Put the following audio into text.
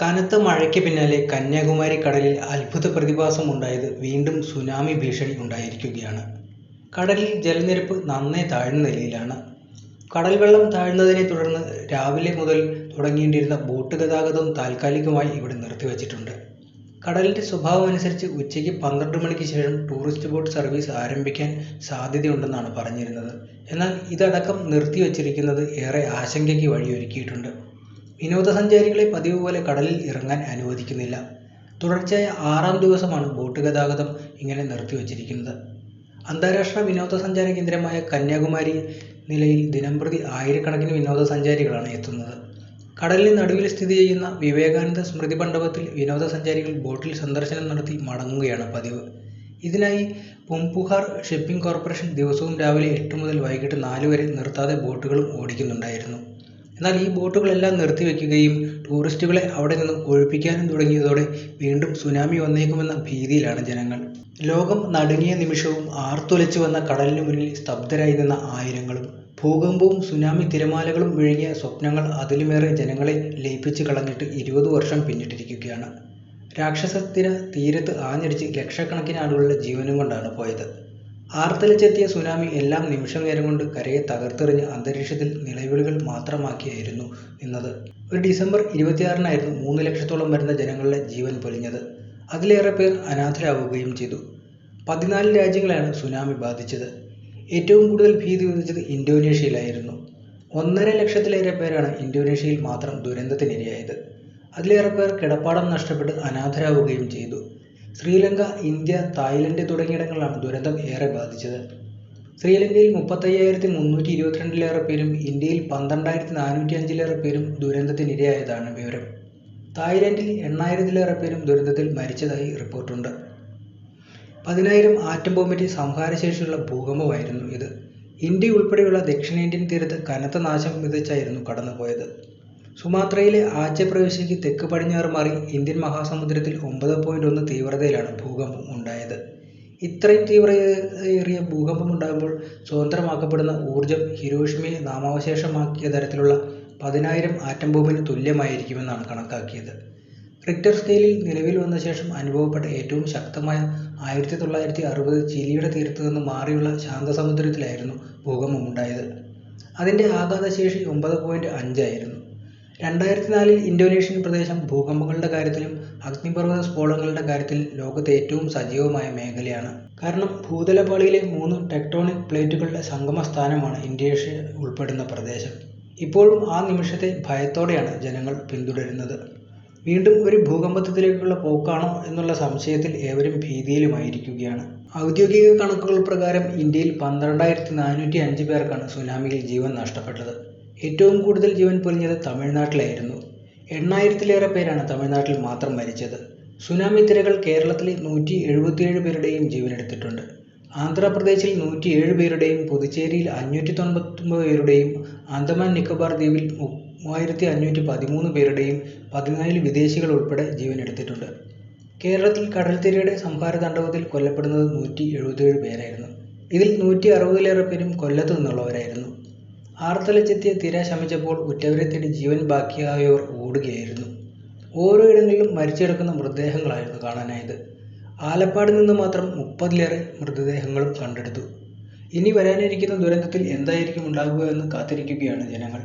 കനത്ത മഴയ്ക്ക് പിന്നാലെ കന്യാകുമാരി കടലിൽ അത്ഭുത പ്രതിഭാസം ഉണ്ടായത് വീണ്ടും സുനാമി ഭീഷണി ഉണ്ടായിരിക്കുകയാണ്. കടലിൽ ജലനിരപ്പ് നന്നേ താഴ്ന്ന നിലയിലാണ്. കടൽ വെള്ളം താഴ്ന്നതിനെ തുടർന്ന് രാവിലെ മുതൽ തുടങ്ങേണ്ടിയിരുന്ന ബോട്ട് ഗതാഗതവും താൽക്കാലികമായി ഇവിടെ നിർത്തിവച്ചിട്ടുണ്ട്. കടലിന്റെ സ്വഭാവമനുസരിച്ച് ഉച്ചയ്ക്ക് പന്ത്രണ്ട് മണിക്ക് ശേഷം ടൂറിസ്റ്റ് ബോട്ട് സർവീസ് ആരംഭിക്കാൻ സാധ്യതയുണ്ടെന്നാണ് പറഞ്ഞിരുന്നത്. എന്നാൽ ഇതടക്കം നിർത്തിവച്ചിരിക്കുന്നത് ഏറെ ആശങ്കയ്ക്ക് വഴിയൊരുക്കിയിട്ടുണ്ട്. വിനോദസഞ്ചാരികളെ പതിവ് പോലെ കടലിൽ ഇറങ്ങാൻ അനുവദിക്കുന്നില്ല. തുടർച്ചയായ ആറാം ദിവസമാണ് ബോട്ട് ഗതാഗതം ഇങ്ങനെ നിർത്തിവച്ചിരിക്കുന്നത്. അന്താരാഷ്ട്ര വിനോദസഞ്ചാര കേന്ദ്രമായ കന്യാകുമാരി നിലയിൽ ദിനംപ്രതി ആയിരക്കണക്കിന് വിനോദസഞ്ചാരികളാണ് എത്തുന്നത്. കടലിന് നടുവിൽ സ്ഥിതി ചെയ്യുന്ന വിവേകാനന്ദ സ്മൃതി മണ്ഡപത്തിൽ വിനോദസഞ്ചാരികൾ ബോട്ടിൽ സന്ദർശനം നടത്തി മടങ്ങുകയാണ് പതിവ്. ഇതിനായി പുംപുഹാർ ഷിപ്പിംഗ് കോർപ്പറേഷൻ ദിവസവും രാവിലെ എട്ട് മുതൽ വൈകിട്ട് നാല് വരെ നിർത്താതെ ബോട്ടുകളും ഓടിക്കുന്നുണ്ടായിരുന്നു. എന്നാൽ ഈ ബോട്ടുകളെല്ലാം നിർത്തിവെക്കുകയും ടൂറിസ്റ്റുകളെ അവിടെ നിന്നും ഒഴിപ്പിക്കാനും തുടങ്ങിയതോടെ വീണ്ടും സുനാമി വന്നേക്കുമെന്ന ഭീതിയിലാണ് ജനങ്ങൾ. ലോകം നടുങ്ങിയ നിമിഷവും ആർത്തുലച്ചു വന്ന കടലിനു മുന്നിൽ സ്തബ്ധരായി നിന്ന ആയിരങ്ങളും ഭൂകമ്പവും സുനാമി തിരമാലകളും വിഴുങ്ങിയ സ്വപ്നങ്ങൾ അതിലുമേറെ ജനങ്ങളെ ലയിപ്പിച്ച് കളഞ്ഞിട്ട് ഇരുപത് വർഷം പിന്നിട്ടിരിക്കുകയാണ്. രാക്ഷസത്തിര തീരത്ത് ആഞ്ഞടിച്ച് ലക്ഷക്കണക്കിന് ആളുകളുടെ ജീവനും കൊണ്ടാണ് പോയത്. ആർത്തലിച്ചെത്തിയ സുനാമി എല്ലാം നിമിഷ നേരം കൊണ്ട് കരയെ തകർത്തെറിഞ്ഞ് അന്തരീക്ഷത്തിൽ നിലവിളികൾ മാത്രമാക്കിയായിരുന്നു നിന്നത്. ഒരു ഡിസംബർ ഇരുപത്തിയാറിനായിരുന്നു മൂന്ന് ലക്ഷത്തോളം വരുന്ന ജനങ്ങളുടെ ജീവൻ പൊലിഞ്ഞത്. അതിലേറെ പേർ അനാഥരാവുകയും ചെയ്തു. പതിനാല് രാജ്യങ്ങളാണ് സുനാമി ബാധിച്ചത്. ഏറ്റവും കൂടുതൽ ഭീതി വിധിച്ചത് ഇന്തോനേഷ്യയിലായിരുന്നു. ഒന്നര ലക്ഷത്തിലേറെ പേരാണ് ഇന്തോനേഷ്യയിൽ മാത്രം ദുരന്തത്തിനിരയായത്. അതിലേറെ പേർ കിടപ്പാടം നഷ്ടപ്പെട്ട് അനാഥരാവുകയും ചെയ്തു. ശ്രീലങ്ക ഇന്ത്യ തായ്ലൻഡ് തുടങ്ങിയിടങ്ങളിലാണ് ദുരന്തം ഏറെ ബാധിച്ചത്. ശ്രീലങ്കയിൽ മുപ്പത്തയ്യായിരത്തി മുന്നൂറ്റി ഇരുപത്തിരണ്ടിലേറെ പേരും ഇന്ത്യയിൽ പന്ത്രണ്ടായിരത്തി നാനൂറ്റി അഞ്ചിലേറെ പേരും ദുരന്തത്തിനിരയായതാണ് വിവരം. തായ്ലൻഡിൽ എണ്ണായിരത്തിലേറെ പേരും ദുരന്തത്തിൽ മരിച്ചതായി റിപ്പോർട്ടുണ്ട്. പതിനായിരം ആറ്റം ബോംബിന്റെ സംഹാരശേഷിയുള്ള ഭൂകമ്പമായിരുന്നു ഇത്. ഇന്ത്യ ഉൾപ്പെടെയുള്ള ദക്ഷിണേന്ത്യൻ തീരത്ത് കനത്ത നാശം വിതച്ചായിരുന്നു കടന്നുപോയത്. സുമാത്രയിലെ ആച്ചെ പ്രവിശ്യയ്ക്ക് തെക്ക് പടിഞ്ഞാറ് മാറി ഇന്ത്യൻ മഹാസമുദ്രത്തിൽ ഒമ്പത് പോയിന്റ് ഒന്ന് തീവ്രതയിലാണ് ഭൂകമ്പം ഉണ്ടായത്. ഇത്രയും തീവ്രയേറിയ ഭൂകമ്പം ഉണ്ടാകുമ്പോൾ സ്വതന്ത്രമാക്കപ്പെടുന്ന ഊർജം ഹിരോഷിമയെ നാമാവശേഷമാക്കിയ തരത്തിലുള്ള പതിനായിരം ആറ്റം ബോംബിന് തുല്യമായിരിക്കുമെന്നാണ് കണക്കാക്കിയത്. റിക്ടർ സ്കെയിലിൽ നിലവിൽ വന്ന ശേഷം അനുഭവപ്പെട്ട ഏറ്റവും ശക്തമായ ആയിരത്തി തൊള്ളായിരത്തി അറുപത് ചിലിയുടെ തീരത്ത് നിന്ന് മാറിയുള്ള ശാന്തസമുദ്രത്തിലായിരുന്നു ഭൂകമ്പമുണ്ടായത് അതിന്റെ ആഘാതശേഷി ഒമ്പത് പോയിന്റ് അഞ്ചായിരുന്നു രണ്ടായിരത്തി നാലിൽ ഇന്തോനേഷ്യൻ പ്രദേശം ഭൂകമ്പങ്ങളുടെ കാര്യത്തിലും അഗ്നിപർവത സ്ഫോടനങ്ങളുടെ കാര്യത്തിൽ ലോകത്തെ ഏറ്റവും സജീവമായ മേഖലയാണ്. കാരണം ഭൂതലപാളിയിലെ മൂന്ന് ടെക്ടോണിക് പ്ലേറ്റുകളുടെ സംഗമ സ്ഥാനമാണ് ഇന്തോനേഷ്യ ഉൾപ്പെടുന്ന പ്രദേശം. ഇപ്പോഴും ആ നിമിഷത്തെ ഭയത്തോടെയാണ് ജനങ്ങൾ പിന്തുടരുന്നത്. വീണ്ടും ഒരു ഭൂകമ്പത്തിലേക്കുള്ള പോക്കാണോ എന്നുള്ള സംശയത്തിൽ ഏവരും ഭീതിയിലുമായിരിക്കുകയാണ്. ഔദ്യോഗിക കണക്കുകൾ പ്രകാരം ഇന്ത്യയിൽ പന്ത്രണ്ടായിരത്തി നാനൂറ്റി അഞ്ച് പേർക്കാണ് സുനാമിയിൽ ജീവൻ നഷ്ടപ്പെട്ടത്. ഏറ്റവും കൂടുതൽ ജീവൻ പൊലിഞ്ഞത് തമിഴ്നാട്ടിലായിരുന്നു. എണ്ണായിരത്തിലേറെ പേരാണ് തമിഴ്നാട്ടിൽ മാത്രം മരിച്ചത്. സുനാമി തിരകൾ കേരളത്തിൽ നൂറ്റി എഴുപത്തിയേഴ് പേരുടെയും ജീവനെടുത്തിട്ടുണ്ട്. ആന്ധ്രാപ്രദേശിൽ നൂറ്റിയേഴ് പേരുടെയും പുതുച്ചേരിയിൽ അഞ്ഞൂറ്റി തൊണ്ണൂറ്റൊമ്പത് പേരുടെയും ആൻഡമാൻ നിക്കോബാർ ദ്വീപിൽ മൂവായിരത്തി അഞ്ഞൂറ്റി പതിമൂന്ന് പേരുടെയും പതിനാല് വിദേശികൾ ഉൾപ്പെടെ ജീവനെടുത്തിട്ടുണ്ട്. കേരളത്തിൽ കടൽത്തിരയുടെ സംഹാര തണ്ടവത്തിൽ കൊല്ലപ്പെടുന്നത് നൂറ്റി എഴുപത്തിയേഴ് പേരായിരുന്നു. ഇതിൽ നൂറ്റി അറുപതിലേറെ പേരും കൊല്ലത്ത് നിന്നുള്ളവരായിരുന്നു. ആർത്തലച്ചെത്തിയ തിര ശമിച്ചപ്പോൾ ഉറ്റവരെ തേടി ജീവൻ ബാക്കിയായവർ ഓടുകയായിരുന്നു. ഓരോ ഇടങ്ങളിലും മരിച്ചെടുക്കുന്ന മൃതദേഹങ്ങളായിരുന്നു കാണാനായത്. ആലപ്പാട് നിന്ന് മാത്രം മുപ്പതിലേറെ മൃതദേഹങ്ങളും കണ്ടെടുത്തു. ഇനി വരാനിരിക്കുന്ന ദുരന്തത്തിൽ എന്തായിരിക്കും ഉണ്ടാകുക എന്ന് കാത്തിരിക്കുകയാണ് ജനങ്ങൾ.